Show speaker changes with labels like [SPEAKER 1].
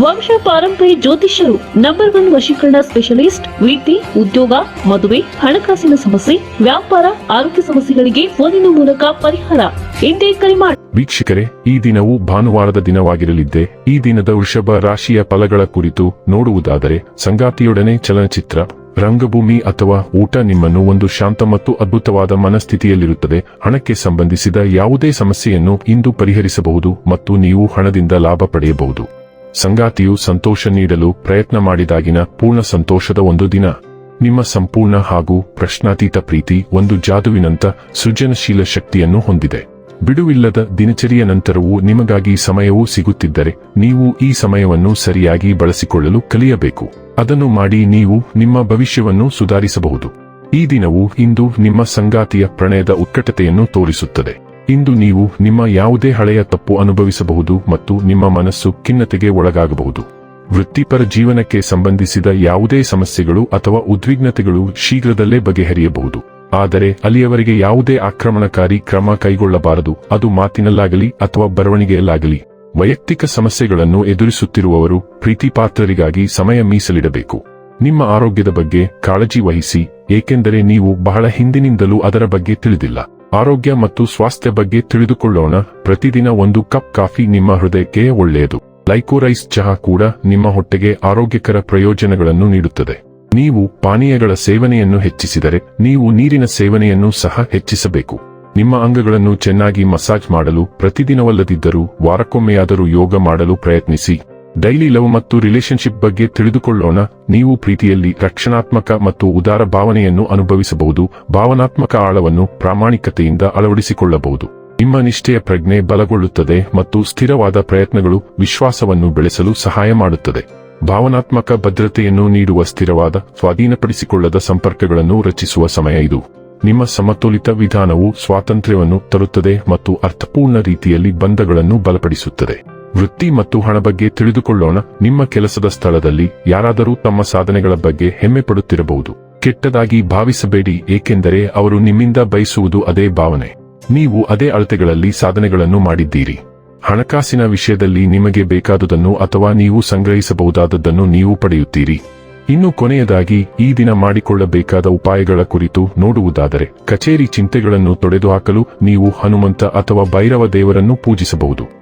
[SPEAKER 1] ವಂಶ ಪಾರಂಪರ್ಯ ಜ್ಯೋತಿಷ್ಯರು ನಂಬರ್ ಒನ್ ವಶೀಕರಣ ಸ್ಪೆಷಲಿಸ್ಟ್ ವೀತಿ ಉದ್ಯೋಗ, ಮದುವೆ, ಹಣಕಾಸಿನ ಸಮಸ್ಯೆ, ವ್ಯಾಪಾರ, ಆರೋಗ್ಯ ಸಮಸ್ಯೆಗಳಿಗೆ ಫೋನಿನ ಮೂಲಕ ಪರಿಹಾರ. ಇಂದೇ ಕರೆ ಮಾಡಿ
[SPEAKER 2] ವೀಕ್ಷಕರೇ, ಈ ದಿನವು ಭಾನುವಾರದ ದಿನವಾಗಿರಲಿದ್ದೆ, ಈ ದಿನದ ವೃಷಭ ರಾಶಿಯ ಫಲಗಳ ಕುರಿತು ನೋಡುವುದಾದರೆ, ಸಂಗಾತಿಯೊಡನೆ ಚಲನಚಿತ್ರ, ರಂಗಭೂಮಿ ಅಥವಾ ಊಟ ನಿಮ್ಮನ್ನು ಒಂದು ಶಾಂತ ಮತ್ತು ಅದ್ಭುತವಾದ ಮನಸ್ಥಿತಿಯಲ್ಲಿರುತ್ತದೆ. ಹಣಕ್ಕೆ ಸಂಬಂಧಿಸಿದ ಯಾವುದೇ ಸಮಸ್ಯೆಯನ್ನು ಇಂದು ಪರಿಹರಿಸಬಹುದು ಮತ್ತು ನೀವು ಹಣದಿಂದ ಲಾಭ ಪಡೆಯಬಹುದು. ಸಂಗಾತಿಯು ಸಂತೋಷ ನೀಡಲು ಪ್ರಯತ್ನ ಮಾಡಿದಾಗಿನ ಪೂರ್ಣ ಸಂತೋಷದ ಒಂದು ದಿನ. ನಿಮ್ಮ ಸಂಪೂರ್ಣ ಹಾಗೂ ಪ್ರಶ್ನಾತೀತ ಪ್ರೀತಿ ಒಂದು ಜಾದುವಿನಂತ ಸೃಜನಶೀಲ ಶಕ್ತಿಯನ್ನು ಹೊಂದಿದೆ. ಬಿಡುವಿಲ್ಲದ ದಿನಚರಿಯ ನಂತರವೂ ನಿಮಗಾಗಿ ಸಮಯವೂ ಸಿಗುತ್ತಿದ್ದರೆ ನೀವು ಈ ಸಮಯವನ್ನು ಸರಿಯಾಗಿ ಬಳಸಿಕೊಳ್ಳಲು ಕಲಿಯಬೇಕು. ಅದನ್ನು ಮಾಡಿ ನೀವು ನಿಮ್ಮ ಭವಿಷ್ಯವನ್ನು ಸುಧಾರಿಸಬಹುದು. ಈ ದಿನವು ಇಂದು ನಿಮ್ಮ ಸಂಗಾತಿಯ ಪ್ರಣಯದ ಉತ್ಕಟತೆಯನ್ನು ತೋರಿಸುತ್ತದೆ. ಇಂದು ನೀವು ನಿಮ್ಮ ಯಾವುದೇ ಹಳೆಯ ತಪ್ಪು ಅನುಭವಿಸಬಹುದು ಮತ್ತು ನಿಮ್ಮ ಮನಸ್ಸು ಖಿನ್ನತೆಗೆ ಒಳಗಾಗಬಹುದು. ವೃತ್ತಿಪರ ಜೀವನಕ್ಕೆ ಸಂಬಂಧಿಸಿದ ಯಾವುದೇ ಸಮಸ್ಯೆಗಳು ಅಥವಾ ಉದ್ವಿಗ್ನತೆಗಳು ಶೀಘ್ರದಲ್ಲೇ ಬಗೆಹರಿಯಬಹುದು. ಆದರೆ ಅಲ್ಲಿಯವರೆಗೆ ಯಾವುದೇ ಆಕ್ರಮಣಕಾರಿ ಕ್ರಮ ಕೈಗೊಳ್ಳಬಾರದು. ಅದು ಮಾತಿನಲ್ಲಾಗಲಿ ಅಥವಾ ಬರವಣಿಗೆಯಲ್ಲಾಗಲಿ. ವೈಯಕ್ತಿಕ ಸಮಸ್ಯೆಗಳನ್ನು ಎದುರಿಸುತ್ತಿರುವವರು ಪ್ರೀತಿಪಾತ್ರರಿಗಾಗಿ ಸಮಯ ಮೀಸಲಿಡಬೇಕು. ನಿಮ್ಮ ಆರೋಗ್ಯದ ಬಗ್ಗೆ ಕಾಳಜಿ ವಹಿಸಿ, ಏಕೆಂದರೆ ನೀವು ಬಹಳ ಹಿಂದಿನಿಂದಲೂ ಅದರ ಬಗ್ಗೆ ತಿಳಿದಿಲ್ಲ. ಆರೋಗ್ಯ ಮತ್ತು ಸ್ವಾಸ್ಥ್ಯ ಬಗ್ಗೆ ತಿಳಿದುಕೊಳ್ಳೋಣ. ಪ್ರತಿದಿನ ಒಂದು ಕಪ್ ಕಾಫಿ ನಿಮ್ಮ ಹೃದಯಕ್ಕೆ ಒಳ್ಳೆಯದು. ಲೈಕೋರೈಸ್ ಚಹಾ ಕೂಡ ನಿಮ್ಮ ಹೊಟ್ಟೆಗೆ ಆರೋಗ್ಯಕರ ಪ್ರಯೋಜನಗಳನ್ನು ನೀಡುತ್ತದೆ. ನೀವು ಪಾನೀಯಗಳ ಸೇವನೆಯನ್ನು ಹೆಚ್ಚಿಸಿದರೆ ನೀವು ನೀರಿನ ಸೇವನೆಯನ್ನು ಸಹ ಹೆಚ್ಚಿಸಬೇಕು. ನಿಮ್ಮ ಅಂಗಗಳನ್ನು ಚೆನ್ನಾಗಿ ಮಸಾಜ್ ಮಾಡಲು ಪ್ರತಿದಿನವಲ್ಲದಿದ್ದರೂ ವಾರಕ್ಕೊಮ್ಮೆಯಾದರೂ ಯೋಗ ಮಾಡಲು ಪ್ರಯತ್ನಿಸಿ. ಡೈಲಿ ಲವ್ ಮತ್ತು ರಿಲೇಶನ್ಶಿಪ್ ಬಗ್ಗೆ ತಿಳಿದುಕೊಳ್ಳೋಣ. ನೀವು ಪ್ರೀತಿಯಲ್ಲಿ ರಕ್ಷಣಾತ್ಮಕ ಮತ್ತು ಉದಾರ ಭಾವನೆಯನ್ನು ಅನುಭವಿಸಬಹುದು. ಭಾವನಾತ್ಮಕ ಆಳವನ್ನು ಪ್ರಾಮಾಣಿಕತೆಯಿಂದ ಅಳವಡಿಸಿಕೊಳ್ಳಬಹುದು. ನಿಮ್ಮ ನಿಷ್ಠೆಯ ಪ್ರಜ್ಞೆ ಬಲಗೊಳ್ಳುತ್ತದೆ ಮತ್ತು ಸ್ಥಿರವಾದ ಪ್ರಯತ್ನಗಳು ವಿಶ್ವಾಸವನ್ನು ಬೆಳೆಸಲು ಸಹಾಯ ಮಾಡುತ್ತದೆ. ಭಾವನಾತ್ಮಕ ಭದ್ರತೆಯನ್ನು ನೀಡುವ ಸ್ಥಿರವಾದ, ಸ್ವಾಧೀನಪಡಿಸಿಕೊಳ್ಳದ ಸಂಪರ್ಕಗಳನ್ನು ರಚಿಸುವ ಸಮಯ ಇದು. ನಿಮ್ಮ ಸಮತೋಲಿತ ವಿಧಾನವು ಸ್ವಾತಂತ್ರ್ಯವನ್ನು ತರುತ್ತದೆ ಮತ್ತು ಅರ್ಥಪೂರ್ಣ ರೀತಿಯಲ್ಲಿ ಬಂಧಗಳನ್ನು ಬಲಪಡಿಸುತ್ತದೆ. ವೃತ್ತಿ ಮತ್ತು ಹಣ ಬಗ್ಗೆ ತಿಳಿದುಕೊಳ್ಳೋಣ. ನಿಮ್ಮ ಕೆಲಸದ ಸ್ಥಳದಲ್ಲಿ ಯಾರಾದರೂ ತಮ್ಮ ಸಾಧನೆಗಳ ಬಗ್ಗೆ ಹೆಮ್ಮೆ ಪಡುತ್ತಿರಬಹುದು. ಕೆಟ್ಟದಾಗಿ ಭಾವಿಸಬೇಡಿ, ಏಕೆಂದರೆ ಅವರು ನಿಮ್ಮಿಂದ ಬಯಸುವುದು ಅದೇ ಭಾವನೆ. ನೀವು ಅದೇ ಅಳತೆಗಳಲ್ಲಿ ಸಾಧನೆಗಳನ್ನು ಮಾಡಿದ್ದೀರಿ. ಹಣಕಾಸಿನ ವಿಷಯದಲ್ಲಿ ನಿಮಗೆ ಬೇಕಾದುದನ್ನು ಅಥವಾ ನೀವು ಸಂಗ್ರಹಿಸಬಹುದಾದದ್ದನ್ನು ನೀವು ಪಡೆಯುತ್ತೀರಿ. ಇನ್ನು ಕೊನೆಯದಾಗಿ, ಈ ದಿನ ಮಾಡಿಕೊಳ್ಳಬೇಕಾದ ಉಪಾಯಗಳ ಕುರಿತು ನೋಡುವುದಾದರೆ, ಕಚೇರಿ ಚಿಂತೆಗಳನ್ನು ತೊಡೆದುಹಾಕಲು ನೀವು ಹನುಮಂತ ಅಥವಾ ಭೈರವ ದೇವರನ್ನು ಪೂಜಿಸಬಹುದು.